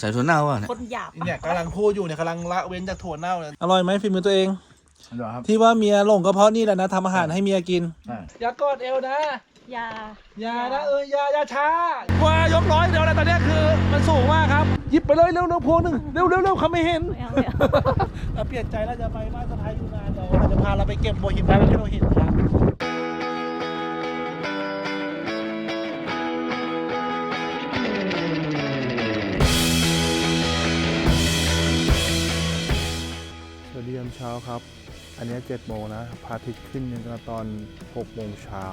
ใส่ถั่วเน่าอะเนี่ยคนหยาบเนี่ยกำลังพูดอยู่เนี่ยกำลังละเว้นจากถั่วเน่าเลยอร่อยไหมฝีมือตัวเอง เดี๋ยวครับที่ว่าเมียหลงก็เพราะนี่แหละนะทำอาหารให้เมียกินใช่อย่ากอดเอวนะอยา อย่านะเอออย่าอย่าช้ากว่ายกร้อยเดียวนะตอนเนี้ยคือมันสูงมากครับหยิบไปเลยเร็วเร็วพวงหนึ่งเร็วเร็วเร็วเขาไม่เห็นไม่เอาไม่เอา เราเปลี่ยนใจแล้วจะไปบ้านสะพายยูนานเดี๋ยวเราจะพาเราไปเก็บโบวหิมได้ที่เราเห็นครับ ช้าครับ อันนี้เจ็ดโมงนะพระอาทิตย์ขึ้นในตอนหกโมงเช้า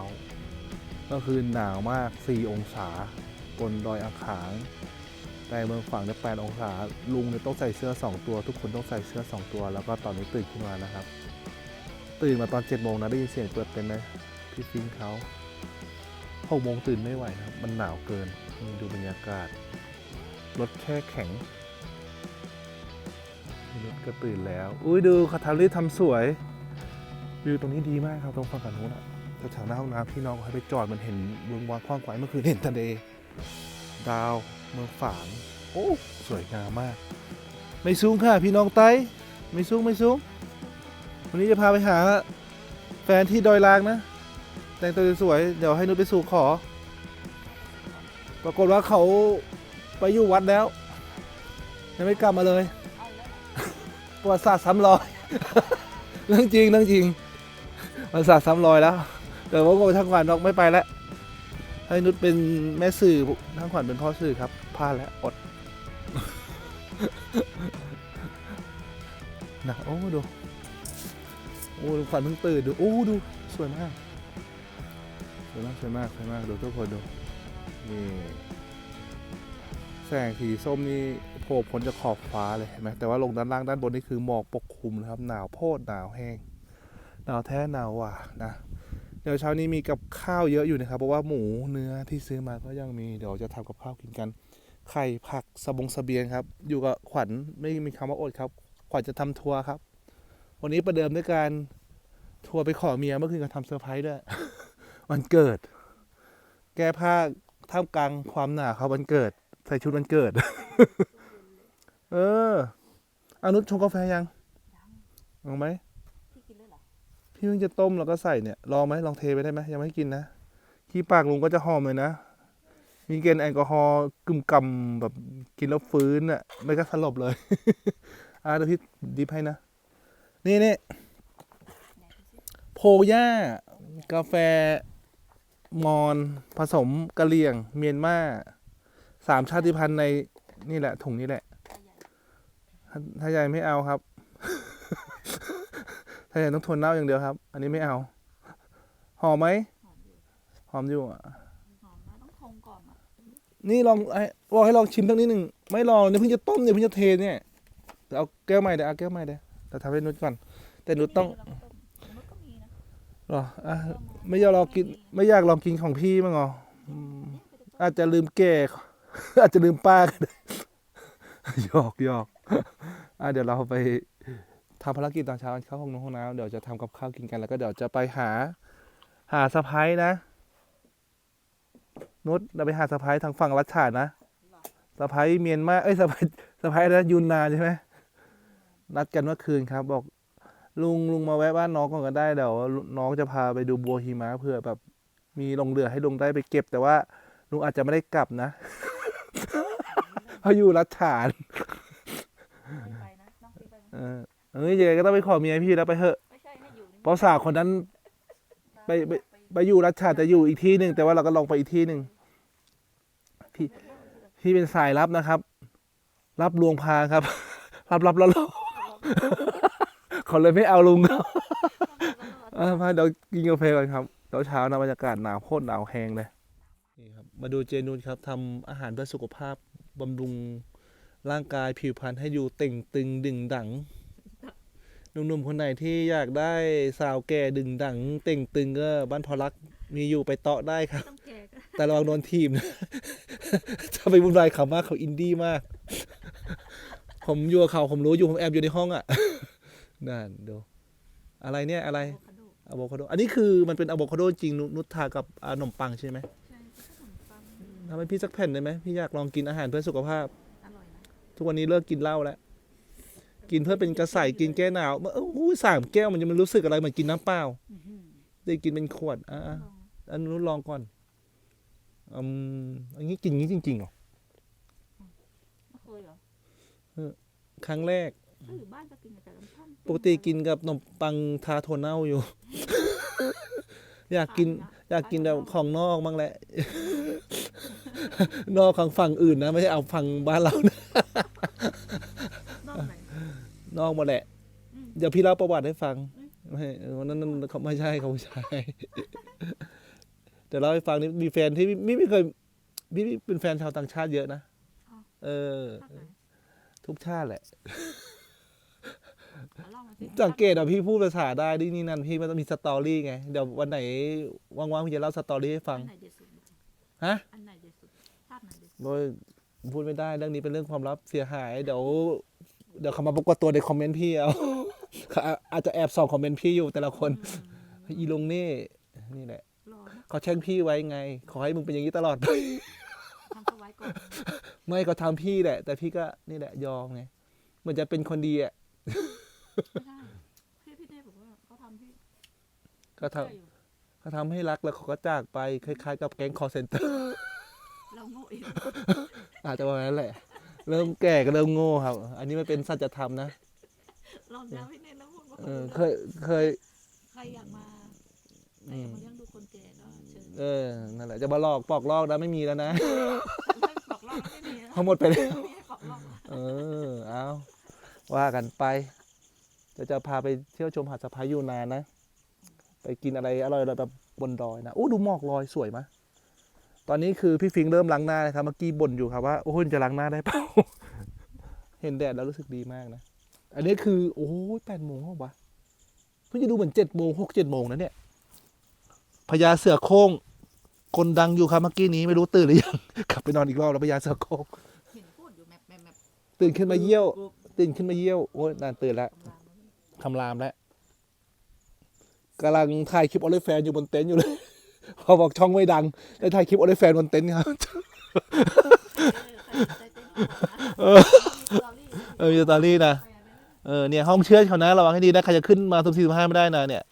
ก็คือหนาวมาก 4 องศา บนดอยอ่างขางแต่เมืองฝั่งเนี่ย8องศา ลุงเนี่ยต้องใส่เสื้อ 2 ตัว ทุกคนต้องใส่เสื้อ 2 ตัว แล้วก็ตอนนี้ตื่นขึ้นมานะครับ ตื่นมาตอน7โมงนะได้ยินเสียงเปิดเป็นไหมพี่ฟิงเขา6โมงตื่นไม่ไหวนะครับ มันหนาวเกิน ดูบรรยากาศ รถแค่แข็ง รถก็ตื่นแล้ว อุ้ยดูเขาทำรีบทำสวย วิวตรงนี้ดีมากครับตรงฝั่งกันนู้นอะแถวๆหน้าห้องน้ำพี่น้องเขาให้ไปจอดมันเห็นเมืองวางกว้างไกวเมื่อคืนเห็นทะเลดาวเมืองฝางโอ้สวยงามมาก ไม่สูงค่ะพี่น้องไต้ไม่สูงไม่สูงวันนี้จะพาไปหาแฟนที่ดอยลางนะ แต่งตัวสวยเดี๋ยวให้นุชไปสู่ขอ ปรากฏว่าเขาไปอยู่วัดแล้ว ยังไม่กลับมาเลย ประวัติศาสตร์ซ้ำรอยเรื่องจริงเรื่องจริงประวัติศาสตร์ซ้ำรอยแล้วแต่ว่าโง่ทั้งขวัญบอกไม่ไปแล้วให้นุชเป็นแม่สื่อทั้งขวัญเป็นพ่อสื่อครับพลาดแล้วอดนะโอ้ดูโอ้ขวัญเพิ่งตื่นดูโอ้ดูสวยมากสวยมากสวยมากสวยมากดูทุกคนดูนี่แสงสีส้มนี่ ผล่พ้นจากขอบฟ้าเลยเห็นไหมแต่ว่าลงด้านล่างด้านบนนี่คือหมอกปกคลุมนะครับ หนาวโพดหนาวแห้งหนาวแท้หนาวหว่านะเดี๋ยวเช้านี้มีกับข้าวเยอะอยู่นะครับเพราะว่าหมูเนื้อที่ซื้อมาก็ยังมีเดี๋ยวจะทำกับข้าวกินกันไข่ผักสบงสเบียงครับ อยู่กับขวัญไม่มีคำว่าอดครับ ขวัญจะทำทัวร์ครับ วันนี้ประเดิมด้วยการทัวร์ไปขอเมียเมื่อคืนก็ทำเซอร์ไพรส์ด้วยวันเกิด แก้ผ้าท่ามกลางความหนาวครับวันเกิด ใส่ชุดวันเกิด เอออนุชชงกาแฟยังลองไหมพี่กินเลยเหรอพี่เพิ่งจะต้มแล้วก็ใส่เนี่ยลองไหมลองเทไปได้ไหมยังไม่กินนะขี้ปากลุงก็จะหอมเลยนะมีเกณฑ์แอลกอฮอล์กึ่มกำแบบกินแล้วฟื้นอะ ไม่ก็สลบเลย อะเดี๋ยวพี่ดิฟให้นะ นี่นี่โพย่ากาแฟ มอน ผสมกะเหรี่ยง เมียนมาสามชาติพันธุ์ในนี่แหละถุงนี้แหละ ถ้าถ้าใหญ่ไม่เอาครับ ถ้าใหญ่ต้องทนเน่าอย่างเดียวครับ อันนี้ไม่เอา หอมไหม หอมอยู่อะหอมนะต้องทงก่อนอะนี่ลองไอ้บอกให้ลองชิมทั้งนิดหนึ่ง ไม่ลองเนี่ยเพิ่งจะต้มเนี่ยเพิ่งจะเทเนี่ยเดี๋ยวเอาแก้วใหม่เดี๋ยวเอาแก้วใหม่เดี๋ยวแต่ทำให้นุชก่อน แต่นุชต้องเราก็ต้มมันก็มีนะหรออะไม่อยากลองกิน ไม่อยากลองกินของพี่มั้างเหรออืมอาจจะลืมแก่ อาจจะลืมป้าก็ได้หยอกหยอกอะ เดี๋ยวเราไปทำภารกิจตอนเช้าเข้าห้องน้ำห้องน้ำเดี๋ยวจะทำกับข้าวกินกันแล้วก็เดี๋ยวจะไปหาหาสะพ้ายนะ นุชเราไปหาสะพ้ายทางฝั่งรัชฉานนะสะพ้ายเมียนมาเอ้ยสะพ้ายสะพ้ายนะยุนนานใช่ไหมนัดกันเมื่อคืนครับ บอกลุงลุงมาแวะบ้านน้องก่อนก็ได้เดี๋ยวน้องจะพาไปดูบัวหิมะเผื่อแบบ มีลงเรือให้ลุงได้ไปเก็บ แต่ว่าลุงอาจจะไม่ได้กลับนะเพราะอยู่รัชฉาน ไม่ไปนะน้องพี่ไปไหม เออเอ้ยยังไงก็ต้องไปขอเมียพี่แล้วไปเถอะไม่ใช่ให้อยู่นี่เพราะสาวคนนั้น ไปไป ไปอยู่รัชฉานแต่อยู่อีกที่หนึ่งแต่ว่าเราก็ลองไปอีกที่หนึ่งพี่พี่เป็นสายลับนะครับ รับลวงพาครับ รับรับแล้วเขาเลยไม่เอาลุงเขาเออมาเดี๋ยวกินกาแฟก่อนครับเช้าเช้านะบรรยากาศหนาวโคตรหนาวแหงเลยนี่ครับมาดูเจนูนครับทำอาหารเพื่อสุขภาพบำรุง ร่างกายผิวพรรณให้อยู่เต่งตึงดึงดังหนุ่มๆคนไหนที่อยากได้สาวแก่ดึงดังเต่งตึงก็บ้านพอรักมีอยู่ไปเตาะได้ครับ ต้องแก่ก็แต่ระวังโดนทีมนะ ถ้าไปวุ่นวายเขามากเขาอินดี้มาก ผมอยู่กับเขาผมรู้อยู่ผมแอบอยู่ในห้องอะ นั่นดูอะไรเนี่ยอะไรอะโวคาโดอะโวคาโด อันนี้คือมันเป็นอะโวคาโดจริงนุนุชทากับขนมปังใช่ไหมใช่ขนมปังทำให้พี่สักแผ่นได้ไหมพี่อยากลองกินอาหารเพื่อสุขภาพอร่อยนะ ทุกวันนี้เลิกกินเหล้าแล้ว กินเพื่อเป็นกระใสกินแก้หนาวเอออู้สามแก้วมันจะมันรู้สึกอะไรเหมือนกินน้ำเปล่าอื้อหือได้กินเป็นขวด อะลอะองอันนู้นลองก่อนอืมอันนี้กินงี้จริงๆเหรอไม่เคยเหรอครั้งแรก ถ้าอยู่บ้านจะกินกับแต่ลำพันปกติกินกับขนมปังทาโทนเน่าอยู่ อยากกิน อยากกินแบบของนอกบ้างแหละ นอกของฝั่งอื่นนะ ไม่ใช่เอาฝั่งบ้านเรานะนอกไหนนอกหมาแหละ อืม เดี๋ยวพี่เล่าประวัติให้ฟังอืมไม่เออวันนั้นนั่นเขาไม่ใช่เขาไม่ใช่แต่เล่าให้ฟังนี่มีแฟนที่ไม่ไม่เคยพี่เป็นแฟนชาวต่างชาติเยอะนะเออ ภาคไหนทุกชาติแหละ เอาลองมาสิสังเกตอะพี่พูดภาษาได้ดินี่นั่นพี่มันต้องมีสตอรี่ไงเดี๋ยววันไหนว่างๆพี่จะเล่าสตอรี่ให้ฟังอันไหนเด็ดสุดฮะ อันไหนเด็ด โดยพูดไม่ได้เรื่องนี้เป็นเรื่องความลับเสียหาย เดี๋ยวเดี๋ยวเขามาปรากฏตัวในคอมเมนต์พี่เอาเขาอาจจะแอบส่องคอมเมนต์พี่อยู่แต่ละคนอืมอีลงนี่นี่แหละรอนะเขาแช่งพี่ไว้ไง ขอให้มึงเป็นอย่างนี้ตลอดทำสไว้ก่อนไม่เขาทำพี่แหละ แต่พี่ก็นี่แหละยอมไงเหมือนจะเป็นคนดีอะไม่ใช่พี่พี่เน่บอกว่าเขาทำพี่ก็ทำเชื่ออยู่เขาทำให้รักแล้วเขาก็จากไปคล้ายๆ กับแก๊งคอร์เซนเตอร์ เราโง่เองอาจจะประมาณนั้นแหละ เริ่มแก่ก็เริ่มโง่ครับ อันนี้มันเป็นสัจธรรมนะลองย้ำพี่เน่แล้วพูดว่าเออเคยเคย ใครอยากมาใครอยากมาเลี้ยงดูคนแก่ก็เชิญเออนั่นแหละจะมาหลอกปอกลอกนะไม่มีแล้วนะไม่บอกเล่าไม่มีนะทั้งหมดไปแล้วไม่ให้บอกเล่าเออเอาว่ากันไปเดี๋ยวจะพาไปเที่ยวชมหาดสะพายยูนานนะ ไปกินอะไรอร่อยๆแบบบนดอยนะโอ้ดูหมอกลอยสวยมะ ตอนนี้คือพี่ฟิงเริ่มล้างหน้านะครับเมื่อกี้บ่นอยู่ครับว่าโอ้ยจะล้างหน้าได้เปล่า เห็นแดดแล้วรู้สึกดีมากนะ อันนี้คือ โอ้ยแปดโมงแล้ววะเพิ่งจะดูเหมือนเจ็ดโมงหกเจ็ดโมงนะเนี่ยพญาเสือโคร่งคนดังอยู่ครับเมื่อกี้นี้ไม่รู้ตื่นหรือยังกลับไปนอนอีกรอบแล้วพญาเสือโคร่งเห็นพูดอยู่แมปแมปแมปตื่นขึ้นมาเยี่ยว ตื่นขึ้นมาเยี่ยวโอ้ยนานตื่นแล้วทำงานมาคำรามแล้วกำลังถ่ายคลิปออลิแฟนอยู่บนเต็นท์อยู่เลย พอบอกช่องไม่ดังได้ถ่ายคลิปออลิแฟนบนเต็นท์ครับเออใครสนใจเต้นก่อนนะมีสตอรี่เออมีสตอรี่นะเออเนี่ยห้องเชื่อดเขานะระวังให้ดีนะใครจะขึ้นมาสุ่มสี่สุ่มห้าไม่ได้นะเนี่ย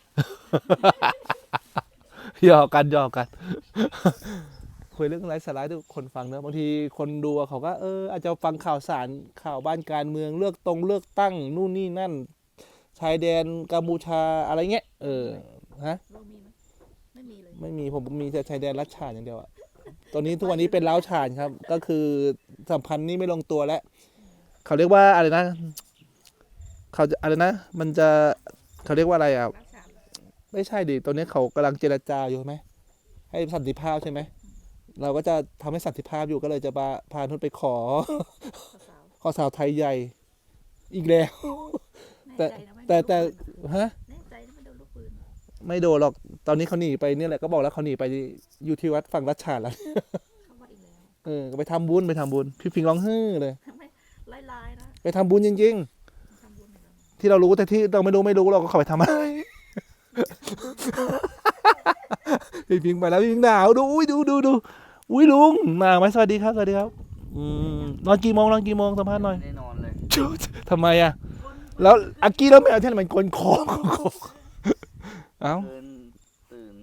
หยอกกันหยอกกัน คุยเรื่องไร้สาระให้ทุกคนฟังเนอะบางทีคนดูอะเขาก็เอออาจจะฟังข่าวสารข่าวบ้านการเมืองเลือกตรงเลือกตั้งนู่นนี่นั่น ชายแดนกัมพูชาอะไรเงี้ยเออฮะเรา มีไหมไม่มีเลย ไม่มีผมมีแต่ชายแดนรัชฉานอย่างเดียวอะตอนนี้ทุกวันนี้เป็นล้าวฉานครับ ก็คือสัมพันธ์นี่ไม่ลงตัวแล้วเขาเรียกว่าอะไรนะ เขาจะอะไรนะ มันจะเขาเรียกว่าอะไรอะรักษาไม่ใช่ดิตอนนี้เขากำลังเจรจาอยู่ใช่ไหมให้สันติภาพใช่ไหมเราก็จะทำให้สันติภาพอยู่ก็เลยจะพาพานุนไปขอสาวขอสาวไทยใหญ่ อีกแล้วๆแต่แน่ใจนะไม่แต่แต่โดนลูกปืนฮะ ไม่โดนหรอกตอนนี้เขาหนีไปเนี่ยแหละก็บอกแล้วเขาหนีไปอยู่ที่วัดฝั่งรัชฉานแล้วเข้าวัดอีกแล้วเออก็ไปทำบุญไปทำบุญพี่พิงร้องฮือเลยไม่ไล่ๆนะไปทำบุญจริงทำบุญอีกแล้วๆที่เรารู้แต่ที่เราไม่รู้ไม่รู้เราก็เข้าไปทำอะไรพี่พิงไปแล้วพี่พิงหนาวดูอุ้ยดูดูดูอุ้ยลุงมาไหมสวัสดีครับสวัสดีครับอืมนอนกี่โมงนอนกี่โมงสัมภาษณ์หน่อยไม่ได้นอนเลยทำไมอะแล้วอากี้แล้วไม่เอาที่ไหนมันกลนคอคอ เอ้า ตื่นตื่น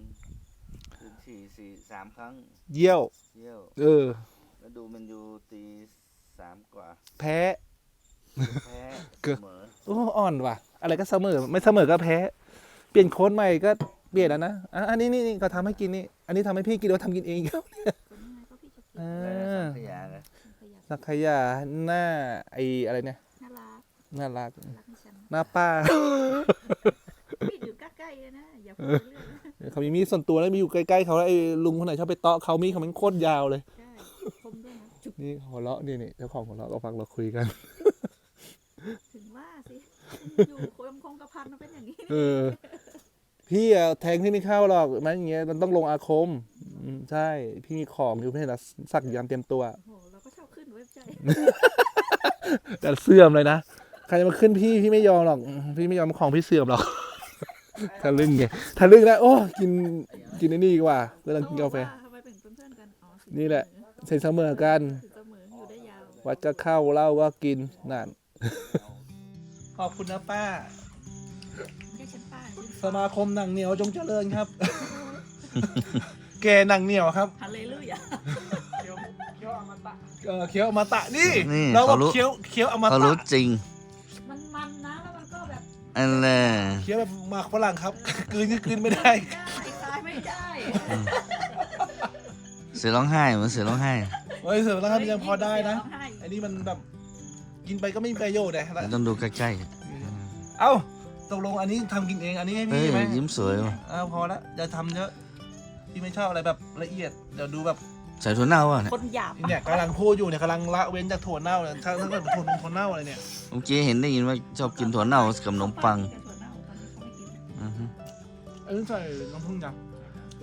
ตื่นสี่สี่สามครั้งเยี่ยวเยี่ยว เออ แล้วดูมันอยู่ตีสามกว่าแพ้ แพ้เกือบเสมอโอ้อ่อนว่ะ อะไรก็เสมอ ไม่เสมอก็แพ้ เปลี่ยนโค้ดใหม่ก็เปลี่ยนแล้วนะอะอันนี้นี่นี่ก็ทำให้กินนี่ อันนี้ทำให้พี่กินหรือว่าทำกินเองครับคนนี้ไงก็พี่จะกินอ่แล้วาสังขยาเลยขยะสักขยาหน้าไออะไรเนี่ยน่ารักน่ารัก รักให้ฉันหน้าป้า นะ อย่าพูดเรื่องนะเขามีมีดส่วนตัวแล้วมีอยู่ใกล้ๆเขาแล้วไอ้ลุงคนไหนชอบไปเตาะเขามีดเขามันโคตรยาวเลย ใช่คมด้วยนะจุกนี่หัวเราะนี่นี่เจ้าของหัวเราะก็ฟังเราคุยกัน ถึงว่าสิอยู่โคมคงกระพันมันเป็นอย่างนี้เออ พี่อะแทงพี่ไม่เข้าหรอกมันอย่างเงี้ยมันต้องลงอาคมอืมใช่ พี่มีของอยู่ไม่ใช่เหรอสักยามเตรียมตัว โอ้โหเราก็ชอบขึ้นเว็บใจแต่เสื่อมเลยนะ ใครจะมาขึ้นพี่พี่ไม่ยอมหรอกอืมพี่ไม่ยอมของพี่เสื่อมหรอก ทะลึ่งไงทะลึ่งนะโอ้กินกินไอ้นี่ดีกว่าเวลากินกาแฟ ทำไมเป็นเพื่อนๆกันอ๋อนี่แหละ ใส่เสมอกันถึงเสมออยู่ได้ยาว วัดก็เข้าเหล้าก็กินนั่น ขอบคุณนะป้าเรียกฉันป้าชื่อสมาคมหนังเหนียวจงเจริญครับ แกหนังเหนียวครับฮาเลลูยาเออเคี้ยวอมตะนี่นี่เราบอกเขารู้ เคี้ยวเคี้ยวอมเขาตะรู้จริง อันแหละเคี้ยวแบบหมากฝรั่งครับ กลืนก็กลืนไม่ได้ได้ตายไม่ได้เสือร้องไห้เหมือนเสือร้องไห้เฮ้ยเสริมแล้วครับยังพอได้นะร้องไห้อันนี้มันแบบกินไปก็ไม่มีประโยชน์เลยแต่ต้องดูใกล้เอ้าตกลงอันนี้ทำกินเองอันนี้ให้ๆเฮ้ยพี่ไหมยิ้มสวยว่ะอ้าวพอละอย่าทำเยอะพี่ไม่ชอบอะไรแบบละเอียดเดี๋ยวดูแบบ ใส่ถั่วเน่าอะเนี่ยคนหยาบเนี่ยกำลังพูดอยู่เนี่ยกำลังละเว้นจากถั่วเน่าเนี่ยถ้าถ้าเกิดถั่วถั่วเน่าอะไรเนี่ยเมื่อกี้เห็นได้ยินว่าชอบกินถั่วเน่ากับขนมปังอือฮึเอ้ยใส่น้ำผึ้งยัง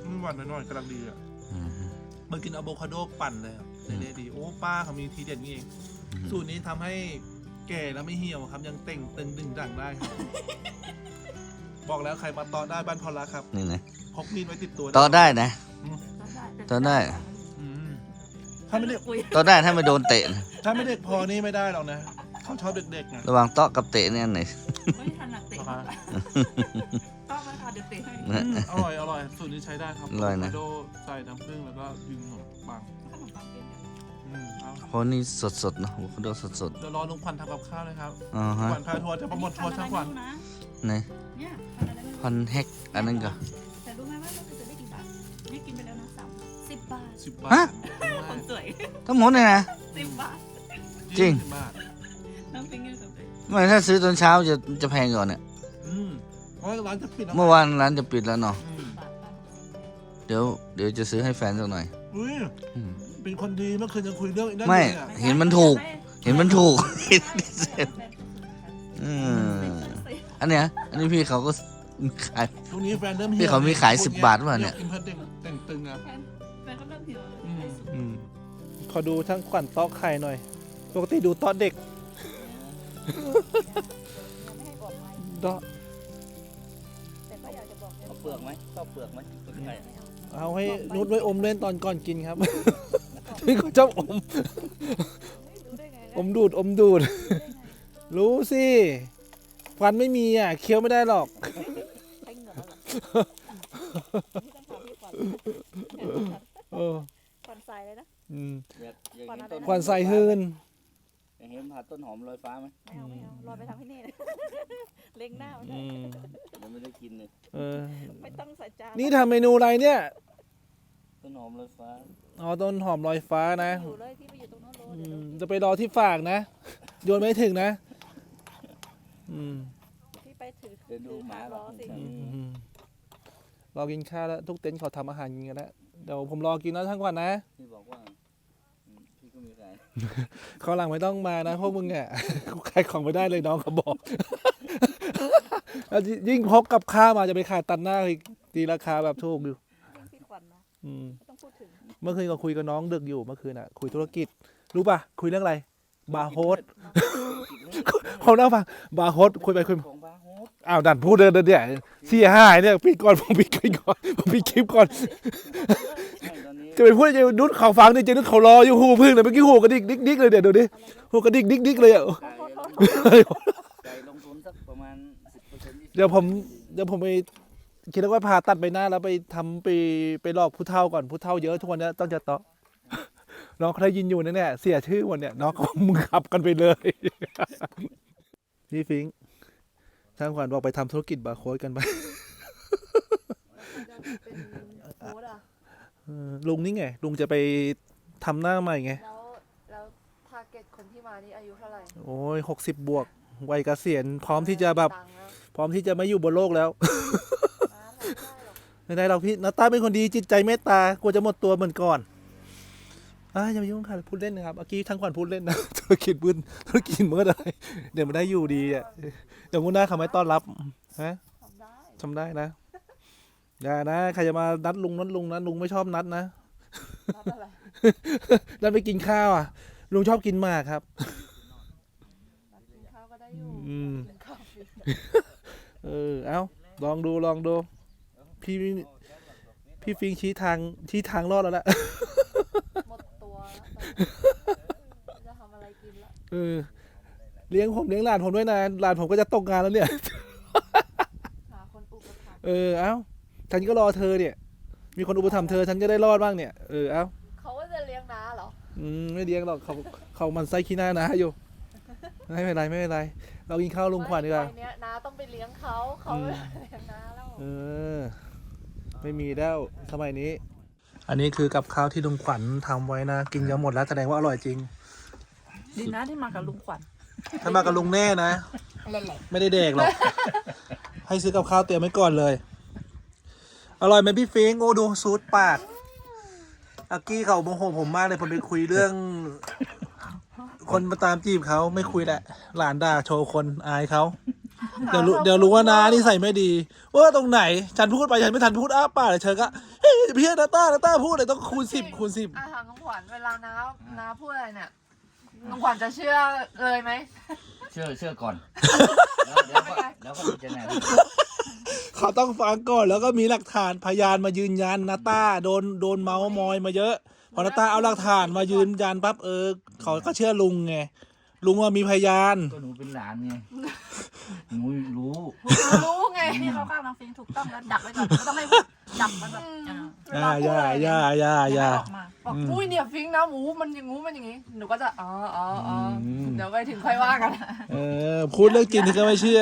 มันหวานหน่อยๆกำลังดีอะอือฮึมากินอะโวคาโดปั่นเลยอะอืมเด็ดดีโอ้ป้าเขามีทีเด็ดนี่เองอือฮึสูตรนี้ทำให้แก่แล้วไม่เหี่ยวครับยังเต่งตึงดึงดังได้ครับ บอกแล้วใครมาต่อได้บ้านพอละครับนี่นะพกมีดไว้ติดตัว ต่อได้นะ ต่อได้อืม ถ้าไม่เด็กคุยต่อได้ถ้าไม่โดนเตะนะถ้าไม่เด็กพอนี่ไม่ได้หรอกนะเขาชอบเด็กๆไงระหว่างเตาะกับเตะเนี่ยอันไหน ไม่ถนัดเตะมากกว่าต้องมาทานเดี๋ยวเตะให้นะอืมอร่อยอร่อยสูตรนี้ใช้ได้ครับอร่อยนะอะโวคาโดใส่น้ำผึ้งแล้วก็ยืมขนมปังขนมปังเป็นแบบอืมเอาเพราะนี่สดๆเนอะอะโวคาโดสดเดี๋ยวรอลุงควันทำกับข้าวเลยครับๆอ๋อฮะควันพาทัวร์จะโปรโมททัวร์ช่างควันนะไหนเนี่ยพันอะไรไม่รู้พันแฮกอันนั้นก็แต่รู้ไหมว่าเราจะได้กี่บาทนี่กินไปแล้วนะสาม สิบบาทสิบบาฮะทคนสวยทั้งหมดเลยนะ สิบบาทจริงสิบบาทน้ำปิ้งเงินสำเร็จไม่ถ้าซื้อตอนเช้าจะจะแพงก่อนเนี่ย อืมเพราะร้านจะปิดแล้วเมื่อวานร้านจะปิดแล้วเนาะ อืมบาทบ้างเดี๋ยวเดี๋ยวจะซื้อให้แฟนสักหน่อย อุ้ยอืม เป็นคนดีเมื่อคืนยังคุยเรื่องนั้นไม่ เลยอะเห็นมันถูก เห็นมันถูก อืมอันเนี้ย อันนี้พี่เขาก็ขาย ช่วงนี้แฟนเริ่มพี่เขามีขาย10บาทป่ะเนี่ยกินเพื่อนเต่ง ขอดูช่างขวัญเตาะไข่หน่อย ปกติดูเตาะเด็กไม่ให้บอกไว้เตาะแต่ก็อยากจะบอกเนี่ยเอาเปลือกไหมชอบเปลือกไหมไม่เอาเอาให้นุชไว้อมเล่นตอนก่อนกินครับที่เขาชอบอม รู้ได้ไงอมดูดอมดูด รู้สิฟันไม่มีอะเคี้ยวไม่ได้หรอก ใช้เหงื่อแล้วเหรอนี่ต้องถามพี่ก่อนเออก่อนใส่เลยนะ อืมอยากอยากก่อนเห็นอะไรต้นนะขวัญใส่ฮืน อยากเห็นผัดต้นหอมลอยฟ้าไหมไม่เอาไม่เอารอไปทำให้เน่เลยเล็งหน้ามันอืมยังไม่ได้กินเลยเออ ไม่ต้องใส่จานนี่ทำเมนูอะไรเนี่ย ต้นหอมลอยฟ้าอ๋อต้นหอมลอยฟ้านะ อยู่เลยพี่ไปอยู่ตรงโน้นโลอืเดี๋ยวมจะไปรอที่ฝากนะ โยนไม่ถึงนะ อืมพี่ไปถือเดินดูถือหมาหาหรล้ออสิอืมรอกินข้าวแล้วทุกเต็นท์เขาทำอาหารกินกันแล้วเดี๋ยวผมรอกินแล้วทั้งวันนะพี่บอกว่า อืมพี่ก็มีขายเขาวหลังไม่ต้องมานะพวกมึงอะขายของไม่ได้เลยน้องเขาบอกแล้วยิ่งพกกับข้าวมาจะไปขายตัดหน้าอีกตีราคาแบบถูกอยู่พี่ขวัญนะอืม ไม่ต้องพูดถึงเมื่อคืนก็คุยกับน้องดึกอยู่เมื่อคืนอะ คุยธุรกิจ รู้ป่ะ คุยเรื่องอะไร บาร์โฮสเขาเล่าฟังบาร์โฮสคุยไปคุยมาของบ้าโฮสอ้าวดันพูดเดินเดี๋ยวเสียหายเนี่ยปิดก่อนผมปิดคลิปก่อนผมปิดคลิปก่อน ใช่ตอนนี้ จะไปพูดจะนุชเขาฟังดิจะนุชเขารออยู่หูพึ่งเลยเมื่อกี้หูกระดิกดิกดิกเลยเดี๋ยวดูดิหูกระดิกดิกดิกเลยอะไก่ไก่ลงทุนสักประมาณสิบเปอร์เซ็นต์เดี๋ยวผมเดี๋ยวผมไปคิดว่าพาตัดไปหน้าแล้วไปทำไปไปหลอกผู้เฒ่าก่อนผู้เฒ่าเยอะทุกวันเนี้ยต้องจะต่อน้องเขาได้ยินอยู่แน่ๆเสียชื่อวันเนี้ยน้องเขามึงขับกันไปเลย นี่ฟิงค์ช่างขวัญบอกไปทำธุรกิจบาร์โค้ดกันไป ลุงนี่ไง ลุงจะไปทำหน้าใหม่ไง แล้วแล้วทาร์เก็ตคนที่มานี่อายุเท่าไหร่โอ้ยหกสิบบวก วัยเกษียณพร้อมที่จะแบบ ตังค์นะพร้อมที่จะไม่อยู่บนโลกแล้วมาได้หรอกไม่ได้เราพี่นาตาเป็นคนดีจิตใจเมตตากลัวจะหมดตัวเหมือนก่อนอ่าอย่าไปยุ่งค่ะพูดเล่นนะครับเมื่อกี้ทั้งขวัญพูดเล่นนะ ธุรกิจมืดธุรกิจมืดอะไรเดี๋ยวมันได้อยู่ดีอะเดี๋ยวงุนหน้าเขาไม่ต้อนรับฮะทำได้ทำได้นะ อย่านะใครจะมานัดลุงนัดลุงนะลุงไม่ชอบนัดนะรับอะไรนัดไปกินข้าวอะ ลุงชอบกินหมากครับนัดกินข้าวก็ได้อยู่อืมกินข้าวฟรีเออเอาลองดูลองดู พี่พี่ฟิงชี้ทางชี้ทางรอดแล้วละหมดตัวแล้วตอนนี้จะทำอะไรเออเลี้ยงผมเลี้ยงหลานผมด้วยนะหลานผมก็จะตกงานแล้วเนี่ย หาคนอุปถัมภ์เออ เอ้า ฉันก็รอเธอเนี่ย มีคนอุปถัมภ์เธอฉันจะได้รอดบ้างเนี่ยเออเอ้าเขาก็จะเลี้ยงน้าเหรออืมไม่เลี้ยงหรอกเขาเขามันไส้ขี้หน้านะอยู่ไม่เป็นไรไม่เป็นไร เรากินข้าวลุงขวัญดีกว่าไม่เนี้ยน้าต้องไปเลี้ยงเขาเขาไม่ได้เลี้ยงน้าแล้วเออ ไม่มีแล้วสมัยนี้ อันนี้คือกับข้าวที่ลุงขวัญทำไว้นะกินกันหมดแล้วแสดงว่าอร่อยจริง ดีนะที่มากับลุงขวัญถ้ามากับลุงแน่นะไม่ได้เด็กหรอกให้ซื้อกับข้าวเตรียมไว้ก่อนเลย อร่อยไหมพี่ฟิงค์โอ้ดูซูดปากอากี้เขาโมโหผมมากเลยผมไปคุยเรื่อง คนมาตามจีบเขาไม่คุยแหละ หลานด่าโชว์คนอายเขาเดี๋ยวรู้เดี๋ยวรู้ว่านานี่ใส่ไม่ดีว่าตรงไหนฉันพูดไปฉันไม่ทันพูดอ้าปากเลยเธอก็เฮ้ยพี่นาต้านาต้าพูดเลยต้องคูณสิบคูณสิบอาถามน้องขวัญเวลาน้าน้าพูดอะไรเนี่ยน้องขวัญจะเชื่อเลยไหม เชื่อเชื่อก่อนแล้วเดี๋ยวก็แล้วก็พิจารณาเขาต้องฟังก่อนแล้วก็มีหลักฐานพยานมายืนยันนาต้าโดนโดนเมาส์มอยมาเยอะ พอนาต้าเอาหลักฐานมายืนยันปั๊บเออเขาก็เชื่อลุงไง ลุงว่ามีพยาน ก็หนูเป็นหลานไง หนูรู้รู้ไงที่เขาข้าวน้องฟิงถูกต้องแล้วดักไว้ก่อนไม่ต้องให้พูดจับมันแบบอ่าอย่าอย่าอย่าอย่าอย่าออกมาบอกอืม อุ้ยเนี่ยฟิงนะหมูมันอย่างงูมันอย่างงี้หนูก็จะอ๋ออ๋ออ๋ออมเดี๋ยวไปถึงค่อยว่ากัน เออพูดเรื่องจริงที่ก็ไม่เชื่อ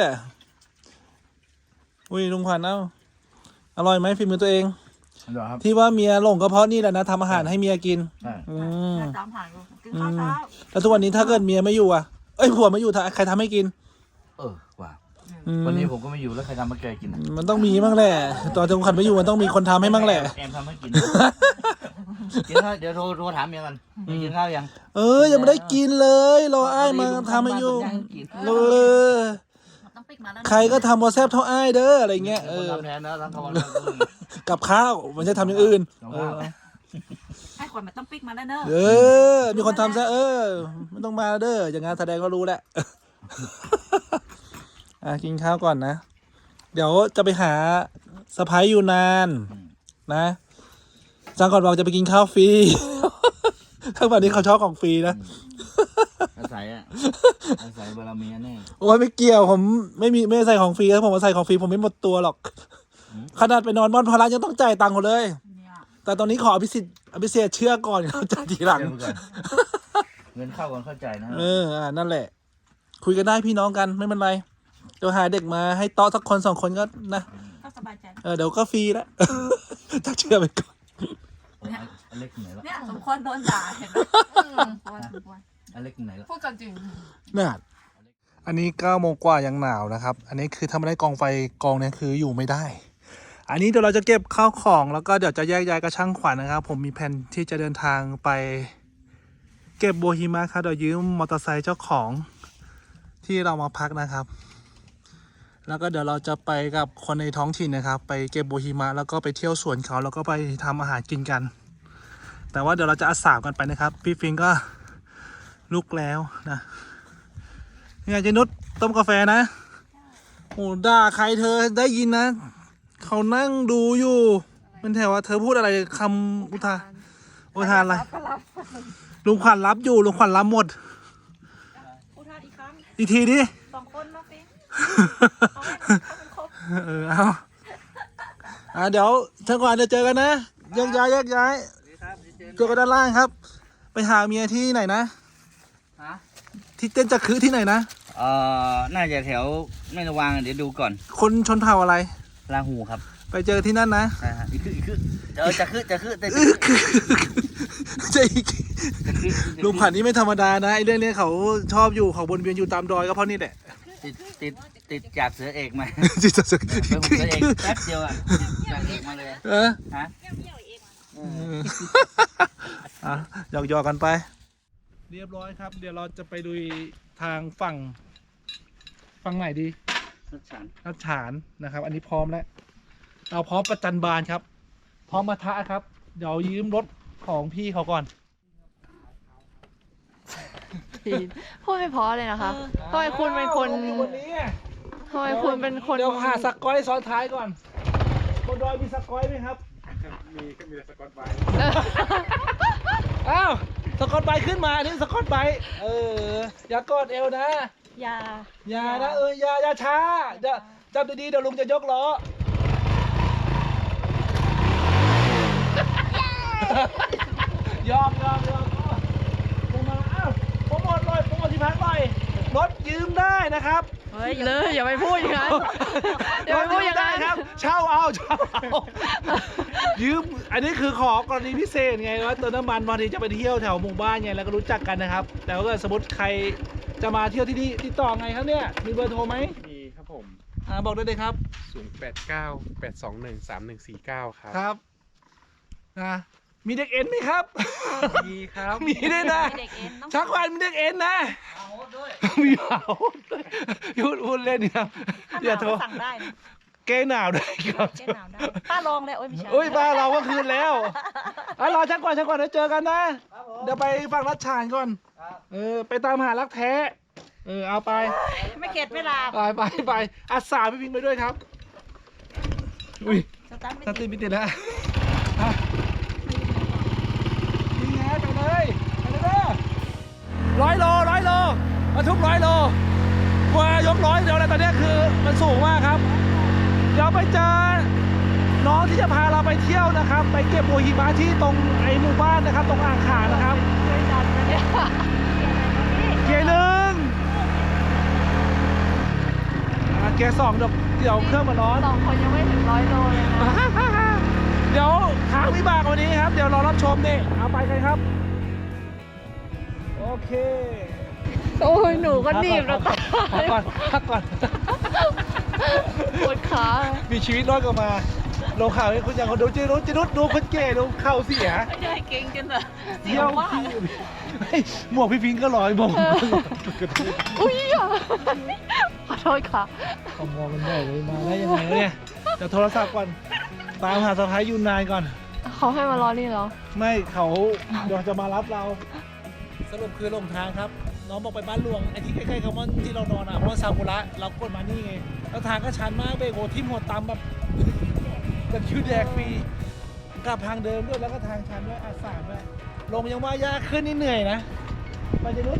อุ้ยลุงขวัญเอ้า อร่อยไหมฝีมือตัวเอง เหรอครับ ที่ว่าเมียหลงก็เพราะนี่แหละนะทำอาหารให้เมียกิน ใช่ อืม ตามหาอยู่กินข้าวเช้าแล้วทุกวันนี้ถ้าเกิดเมียไม่อยู่อะเอ้ยผัวไม่อยู่ถ้าใครทำให้กินเออว่าอืมวันนี้ผมก็ไม่อยู่แล้วใครทำมาแกกินอะมันต้องมีบ้างแหละ ตอนลุงขวัญไม่อยู่มันต้องมีคนทำให้บ้างแหละ แอมทำให้กินกินข้าวเดี๋ยวโทรโทรถามเมียกันมีกินข้าวยังเออยังไม่ได้กินเลยรออ้ายมาทำให้อยู่ยังกินเออต้อง ปิกมาแล้วใครก็ทำวอแซบเท่าอ้ายเด้ออะไรเงี้ยเออ ทำแทนนะทั้งวันกับข้าวมันจะทำอย่างอื่น เอข้าวอให้ขวัญมันต้องปิกมาแล้วเนอะเออ มีคนทำซะเออไม่ต้องมาเด้ออย่างงานแสดงก็รู้แหละ อะกินข้าวก่อนนะ เดี๋ยวจะไปหาสะพ้ายอยู่นานนะจังก่อนบอกจะไปกินข้าวฟรีทั้งวันนี้เขาชอบของฟรีนะ ศัยอะ อาศัยบารมีแน่โอ้ยไม่เกี่ยวผมไม่มีไม่ใส่ของฟรีถ้าผมมาใส่ของฟรีผมไม่หมดตัวหรอกอืมขนาดไปนอนบ้านพารายังต้องจ่ายตังค์เขาเลยเนี่ยแต่ตอนนี้ขออภิสิทธิ์อภิเษกเชื่อก่อนเขาจ่ายทีหลัง เดี๋ยวไปก่อนเงินเข้าก่อนเข้าใจนะเอออ่านั่นแหละ คุยกันได้พี่น้องกันไม่เป็นไรเดี๋ยวหาเด็กมาให้โต๊ะสักคนสองคนก็นะก็สบายใจเออเดี๋ยวก็ฟรีแล้วถ้าเชื่อไปก่อนอเล็กไหนละเนี่ยสมควรโดนด่าเห็นไหมสมควรสมควร อเล็กไหนละพูดกันจริงน่าอันนี้เก้าโมงกว่ายังหนาวนะครับ อันนี้คือถ้าไม่ได้กองไฟกองเนี่ยคืออยู่ไม่ได้ อันนี้เดี๋ยวเราจะเก็บข้าวของแล้วก็เดี๋ยวจะแยกย้ายกับช่างขวัญนะครับ ผมมีแผนที่จะเดินทางไป เก็บโบวหิมะครับเดี๋ยวยืมมอเตอร์ไซค์เจ้าของที่เรามาพักนะครับ แล้วก็เดี๋ยวเราจะไปกับคนในท้องถิ่นนะครับ ไปเก็บโบวหิมะแล้วก็ไปเที่ยวสวนเขาแล้วก็ไปทำอาหารกินกัน แต่ว่าเดี๋ยวเราจะอาสากันไปนะครับ พี่ฟิงก็ ลุกแล้วนะนี่ไงเจนุชต้มกาแฟนะโอ้ด่าใครเธอได้ยินนะ เขานั่งดูอยู่ มันแถวว่าเธอพูดอะไรคำอุทานอุทานอะไรก็รับลุงขวัญรับอยู่ลุงขวัญรับหมดพูดท่าอีกครั้งอีกทีดิ สองคนน้องฟิงเอาให้เขาเป็นครบเออเอาอะเดี๋ยวช่างขวัญเดี๋ยวเจอกันนะแยกย้ายแยกย้ายเจอกันด้านล่างครับ ไปหาเมียที่ไหนนะฮะ ที่เต้นจักคือที่ไหนนะ เอ่อน่าจะแถวไม่ระวังเดี๋ยวดูก่อนคนชนเผ่าอะไร ลาหูครับไปเจอที่นั่นนะอ่าฮะอีกคืออีกคือเออจะคือจะคือแต่จะอีกลุงขวัญนี่ไม่ธรรมดานะไอ้เรื่องนี้เขาชอบอยู่เขาบนเวียนอยู่ตามดอยก็เพราะนี่แหละติดติดติดจากเสือเอกมาจิตจะสึกเป็นผมเสือเอกแป๊บเดียวอะติดจากเอกมาเลยเออฮะอะหยอกหยอกๆกันไป เรียบร้อยครับ เดี๋ยวเราจะไปดูทางฝั่ง ฝั่งไหนดีสักฉันรัชฉานนะครับ อันนี้พร้อมแล้ว เราพร้อมประจันบานครับ พร้อมมาทะครับ เดี๋ยวยืมรถของพี่เขาก่อนพูดไม่เพอเลยนะคะทำไมคุณเป็นคนอ้าวผมอยู่บนนี้ไงทำไมคุณเป็นคนเดี๋ยวหาสกอยซ้อนท้ายก่อนบนดอยมีสกอยไหมครับเอออ้าว สกอตไบรท์ขึ้นมาอันนี่สกอตไบรท์เออ อย่ากอดเอวนะอย่าอย่านะเอออย่าอย่าช้าเดี๋ยวจับดีๆเดี๋ยวลุงจะยกล้อ ยอมยอมยอมลงมาอ้าวโปรโมทเลยโปรโมทที่พักหน่อยรถยืมได้นะครับ เฮ้ยเลยอย่าไปพูดอย่างนั้นอย่าไปพูดอย่างนั้นรถมได้ครับ เช่าเอาเช่าเอายืมอันนี้คือขอกรณีพิเศษไงว่าเติมน้ำมันบางทีจะไปเที่ยวแถวหมู่บ้านไงแล้วก็รู้จักกันนะครับ แต่ว่าสมมติใครจะมาเที่ยวที่นี่ติดต่อไงครับเนี่ยมีเบอร์โทรไหมมีครับผมอ่าบอกได้เลยครับ 089 821 3149 ครับครับนะ มีเด็กเอ็นไหมครับ มีครับ มีด้วยนะ เด็กเอ็นต้องชักวันมีเด็กเอ็นนะมีเผาด้วยพูดพูดเล่นครับถ้าหอย่านาวโทรก็สั่งได้นะเกหนาวด้วยครับแก้หนาวได้ป้าลองเลยโอ้ยไม่ใช่โอ้ยบ้าเราก็คืนแล้วอะรอชักก่อนชักก่อนเดี๋ยวเจอกันนะเดี๋ยวไปฟังรัชชานก่อนเออ ไปตามหารักแท้ เออ เอาไป ไม่เข็ดเวลาไปไปไปอาสาพี่พิงไปด้วยครับ อุ้ยสตาร์ทไม่สติติดไม่ติดแล้วอะ นี่ไงไปเลยไปเลยเด้อร้อยโลร้อยโลบรรทุกร้อยโลกว่ายกร้อยเดียวเลยตอนเนี้ยคือมันสูงมากครับเดี๋ยวไปเจอน้องที่จะพาเราไปเที่ยวนะครับ ไปเก็บบัวหิมะที่ตรงไอ้หมู่บ้านนะครับ ตรงอ่างขางนะครับช่วยดันนะเนี่ยเกียร์หนึ่งอะเกียร์สองเดี๋ยวเดี๋ยวเครื่องมันร้อนสองคนยังไม่ถึงร้อยโลเลยนะ เดี๋ยวทางวิบากวันนี้ครับ เดี๋ยวรอรับชมนี่เอาไปกันครับ โอเคโอ้ยหนูก็หนีบแล้วพักก่อนพักก่อนปวดขามีชีวิตรอดกลับมาลงข่าวให้คุณอย่างคนดูจิรุจิรุดูคนเก๋ดูเข่าเสียไม่ได้เก่งจังเลยเที่ยวพี่เฮ้ยหมวกพี่พิงค์ก็ลอยมองอุ้ยอะขอโทษค่ะเขามองกันได้เลยมาได้ยังไงวะเนี่ยเดี๋ยวโทรศัพท์ก่อน ตามหาสะพ้ายยูนนานก่อน เขาให้มารอนี่เหรอ ไม่เขาเดี๋ยวจะมารับเรา สรุปคือลงทางครับ น้องบอกไปบ้านหลวงไอ้ที่ใกล้ๆกับม่อนที่เรานอนอะม่อนซากุระเรากดมานี่ไงแล้วทางก็ชันมากเบรกโหทิ่มหัวตำแบบกันคิวแดกฟรีกลับทางเดิมด้วยแล้วก็ทางชันด้วยอาสามด้วยลงยังว่ายากขึ้นนี่เหนื่อยนะไปจะนุช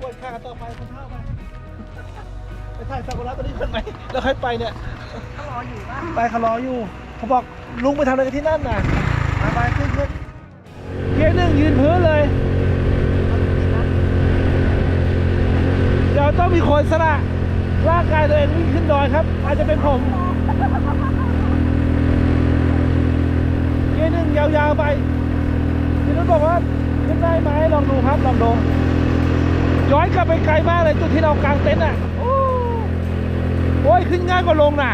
ปวดขาต่อไปคนเท่าไปไปถ่ายซากุระตัวนี้กันไหมแล้วค่อยไปเนี่ยเขารออยู่ป่ะไปเขารออยู่ เขาบอกลุงไปทำอะไรกันที่นั่นน่ะมาไปขึ้นขึ้นเกียร์หนึ่งยืนพื้นเลยเดี๋ยวต้องมีคนสละร่างกายตัวเองวิ่งขึ้นดอยครับ อาจจะเป็นผมเกียร์หนึ่งยาวๆไปพี่นุชบอกว่าขึ้นได้ไหมลองดูครับลองดูย้อนกลับไปไกลมากเลยจุดที่เรากางเต็นท์อะโอ้ยขึ้นง่ายกว่าลงน่ะ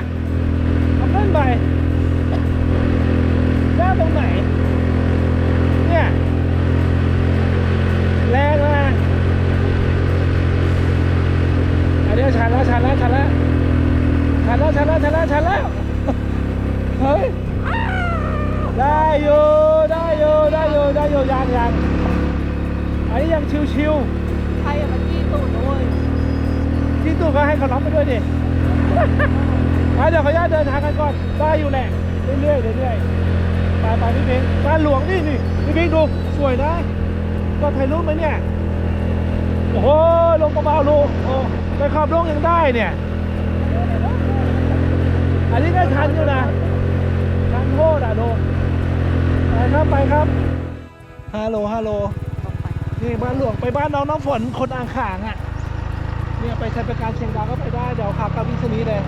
เอาขึ้นไป ได้ตรงไหน เนี่ย แรงนะอันนี้ชันแล้วชันแล้วชันแล้วชันแล้วชันแล้วชันแล้วชันแล้ว เฮ้ย ได้อยู่ได้อยู่ได้อยู่ได้อยู่ยังยังอันนี้ยังชิวใครอะมาจี้ตูดนะเว้ยๆที่ตู้ก็ให้เขาล็อกไปด้วยดิอะเดี๋ยวขออนุญาตเดินทางกันก่อน ได้อยู่แหละ เรื่อยๆเรื่อยๆ ไปไปพี่เบงบ้านหลวงนี่นี่พี่เบงดูสวยนะ ก็ถ่ายรูปไหมเนี่ยโอ้โหลงกระเป๋าลูกโอ้ไปขอบลงยังได้เนี่ย อันนี้ก็ชันอยู่นะชันโทษอะลูกไปครับไปครับฮัลโหลฮัลโหลนี่บ้านหลวงไปบ้านน้องน้ำฝนคนอ่างขางอะเนี่ยไปใช้ประการเชียงดาวก็ไปได้เดี๋ยวขับกับวิศนีเลย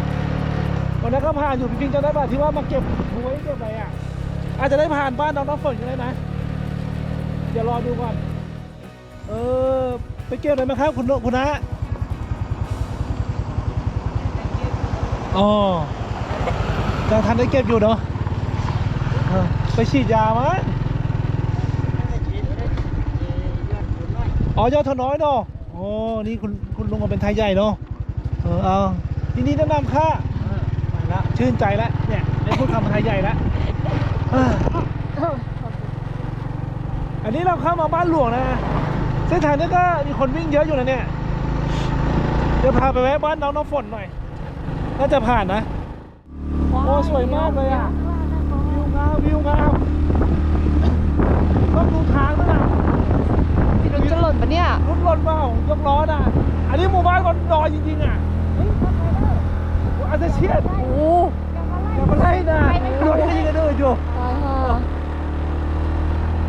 วันนั้นก็ผ่านอยู่พี่พิงจะได้ป่ะที่ว่ามาเก็บบุ้ยเก็บอะไรอะ อาจจะได้ผ่านบ้านน้องน้ำฝนกันเลยนะ เดี๋ยวรอดูก่อน เออ ไปเก็บอะไรมาครับ คุณโนคุณนะอ๋อยังทันได้เก็บอยู่เนาะเออไปฉีดยามั้งอ๋อยอดทน้อยเนาะโอ้นี่คุณคุณลุงก็เป็นไทยใหญ่เนาะเออเอาทีนี้แนะนำค่าไปละชื่นใจแล้วเนี่ยได้พูดคำไทยใหญ่แล้วเอออันนี้เราเข้ามาบ้านหลวงนะเส้นทางนี้ก็มีคนวิ่งเยอะอยู่นะเนี่ยเดี๋ยวพาไปแวะบ้านน้องน้ำฝนหน่อย น่าจะผ่านนะ โอ้สวยมากเลยอะวิวงามวิวงามต้องดูทางด้วยนะพี่นุชจะหล่นปะเนี่ยรถรถเปล่ายกล้อน่ะ อันนี้หมู่บ้านคนดอยจริงๆอะเฮ้ยมาไงแล้วอาจจะเชียดโอ้อย่ามาไล่นะดูยังยิงกันด้วยอยู่ตายห่า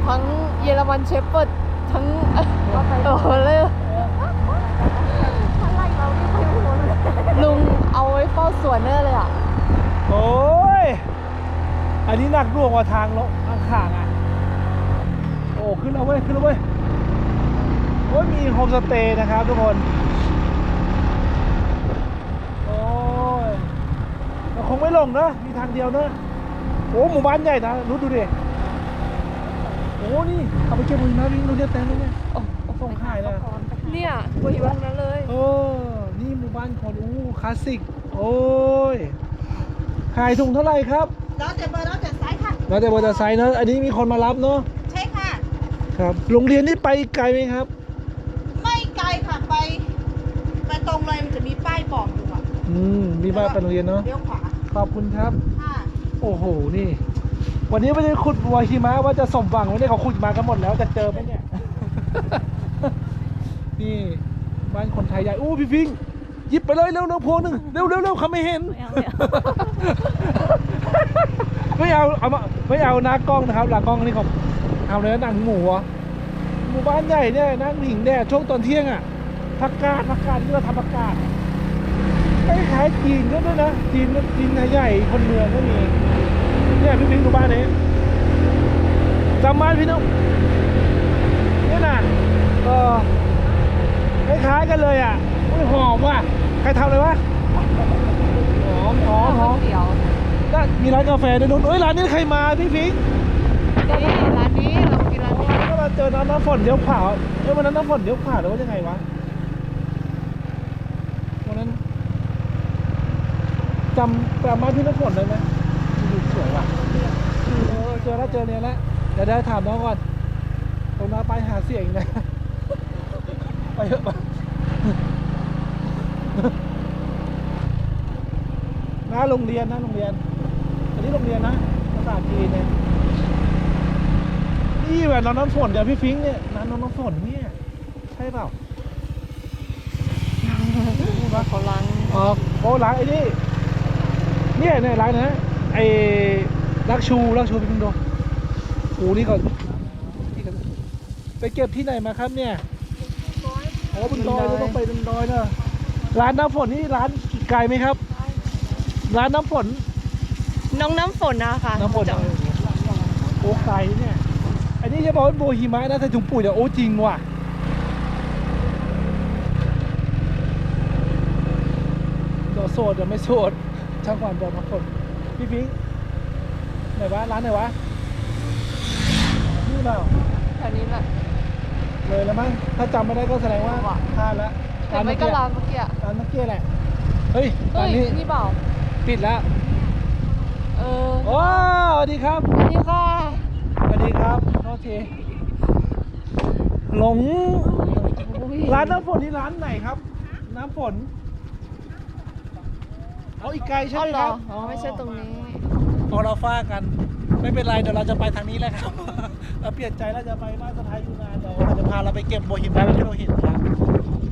ทั้งเยอรมันเชฟเปิร์ดทั้งโอ้โหเลยลุงเอาไว้เฝ้าสวนเนอร์เลยอะโอ้ย อันนี้หนักหน่วงกว่าทางลงทางข่างอะ โอ้ ขึ้นแล้วเว้ยขึ้นแล้วเว้ยโอ้ย มีโฮมสเตย์นะครับทุกคน โอ้ยแต่คงไม่ลงนะ มีทางเดียวนะ โอ้ หมู่บ้านใหญ่นะ รู้ดูดิโอ้นี่เอาไปเก็บมือนะวิ่งดูเนี่ยเต็มเลยเนี่ยโอ้ส่งขายนะเนี่ยกูอยู่ตรงนั้นเลยโอ้นี่หมู่บ้านคนอู้คลาสสิก โอ้ย ขายถุงเท่าไหร่ครับแล้วแต่เบอร์แล้วแต่ไซส์ค่ะ แล้วแต่มอเตอร์ไซค์เนอะอันนี้มีคนมารับเนาะ ใช่ค่ะ ครับ โรงเรียนนี่ไปไกลไหมครับ ไม่ไกลค่ะไป ไปตรงเลยมันจะมีป้ายบอกอยู่อะอืม มีบ้านไปโรงเรียนเนาะ เลี้ยวขวาขอบคุณครับ ค่ะ โอ้โห นี่ วันนี้ไม่ได้ขุดวัวหิมะว่าจะสมหวังวันนี้เขาขุดมากันหมดแล้วจะเจอไหมเนี่ย นี่บ้านคนไทยใหญ่อู้พี่ฟิงหยิบไปเลยเร็วเร็วพวงหนึ่งเร็วเร็วเร็วเขาไม่เห็นไม่เอาเอามาไม่เอาหน้ากล้องนะครับหลังกล้องนี่ผมเอาเลยหนังหมูเหรอหมู่บ้านใหญ่เนี่ยนั่งหิงแดดช่วงตอนเที่ยงอะผักกาดผักกาดที่เราทำผักกาดคล้ายๆจีนก็ด้วยนะจีนจีนใหญ่คนเมืองก็มี เนี่ยพี่พิงดูบ้านนี้จำบ้านพี่นุ๊กเนี่ยนะเออคล้ายๆกันเลยอะอุ้ยหอมว่ะใครทำเลยวะหอมหอมหอมเดี๋ยวก็มีร้านกาแฟด้วยนู้นเอ้ยร้านนี้ใครมาพี่พิงค์นี่ร้านนี้เรากินร้านนี้ก็มาเจอน้ำน้ำฝนเดี๋ยวผ่าเอ้ยวันนั้นน้ำฝนเดี๋ยวผ่าหรือว่ายังไงวะวันนั้นจำจำบ้านพี่น้ำฝนได้ไหมดูสวยว่ะเออเจอแล้วเจอเนี่ยแล้วเดี๋ยวได้ถามน้องก่อนตรงน้าไปหาเสียงอีกนะไปเถอะไปหน้าโรงเรียนนะโรงเรียน อันนี้โรงเรียนนะภาษาจีนเนี่ยนี่แหวนน้องน้ำฝนกับพี่ฟิงค์เนี่ยร้านน้องน้ำฝนเนี่ยใช่เปล่าว่าเขาล้างอ๋อโอ้ร้านไอ้นี่เนี่ยเนี่ยร้านนะไอ้ รักชูรักชูพี่ฟิงค์ดูโอ้นี่ก่อนนี่ก่อนไปเก็บที่ไหนมาครับเนี่ยโอ้บนดอยเราต้องไปบนดอยเนอะร้านน้ำฝนนี่ร้านไกลไหมครับ ร้านน้ำฝน น้องน้ำฝนนะคะน้ำฝนโอ้ไกลเนี่ย อันนี้จะบอกว่าโบหิมะนะแต่ถุงปุ๋ยเนี่ยโอ้จริงว่ะเดี๋ยวโสดเดี๋ยวไม่โสดช่างความบอกน้ำฝนพี่พิงค์ ไหนวะร้านไหนวะนี่เปล่าแถวนี้แหละ เลยแล้วมั้งถ้าจำไม่ได้ก็แสดงว่าว่ะ พลาดละแต่ไม่ก็ร้านเมื่อกี้อะร้านเมื่อกี้แหละเฮ้ยเฮ้ร้านยนี้นี่เปล่า ปิดแล้วเออโอ้สวัสดีครับสวัสดีค่ะสวัสดีครับโทษทีหลงร้านน้ำฝนนี่ร้านไหนครับ น้ำฝนเอาอีกไกลใช่อ๋อไหมเหรคอรับอ๋อไม่ใช่ตรงนี้ พอเราฟ้ากัน ไม่เป็นไรเดี๋ยวเราจะไปทางนี้แหละครับ เราเปลี่ยนใจแล้วจะไปบ้านสะพายยูนานเดี๋ยวเราจะพาเราไปเก็บโบหิมะที่เราเห็นครับ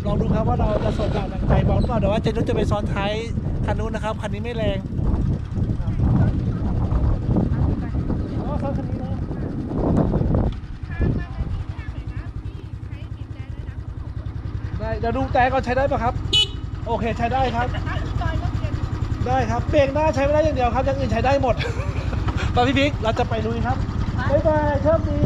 ลองดูครับว่าเราจะสมดังดังใจบอกหรือเปล่าเดี๋ยวว่าเจนุชจะไปซ้อนท้ายคันนู้นนะครับคันนี้ไม่แรงอ๋อซ้อนคันนี้นะได้เดี๋ยวดูแต่ก่อนใช้ได้ปะครับ โอเคใช้ได้ครับ ได้ครับเบรกหน้าใช้ไม่ได้อย่างเดียวครับอย่างอื่นใช้ได้หมด ตอนพี่บิ๊กเราจะไปลุยครับบ๊ายบายโชคดี